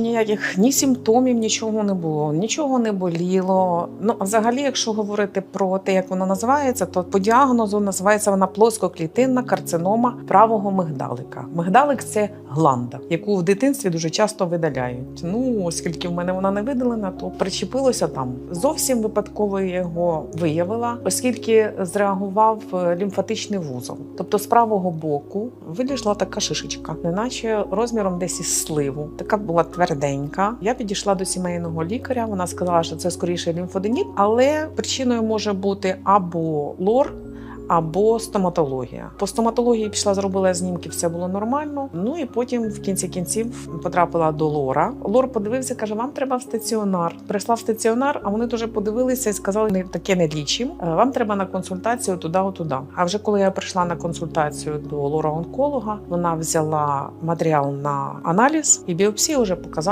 Ніяких ні симптомів, нічого не було, нічого не боліло. Ну, взагалі, якщо говорити про те, як вона називається, то по діагнозу називається вона плоскоклітинна карцинома правого мигдалика. Мигдалик це гланда, яку в дитинстві дуже часто видаляють. Ну, оскільки в мене вона не видалена, то причепилося там. Зовсім випадково його виявила, оскільки зреагував е, лімфатичний вузол. Тобто з правого боку вилізла така шишечка, неначе розміром десь із сливу. Така була тверденька. Я підійшла до сімейного лікаря. Вона сказала, що це скоріше лімфоденіт, але причиною може бути або лор. Або стоматологія. По стоматології пішла, зробила знімки, все було нормально. Ну і потім в кінці кінців потрапила до Лора. Лор подивився, каже: Вам треба в стаціонар. Прийшла в стаціонар, а вони дуже подивилися і сказали, не таке не лічим. Е, Вам треба на консультацію туди, туди. А вже коли я прийшла на консультацію до лора-онколога, вона взяла матеріал на аналіз, і біопсія вже показала.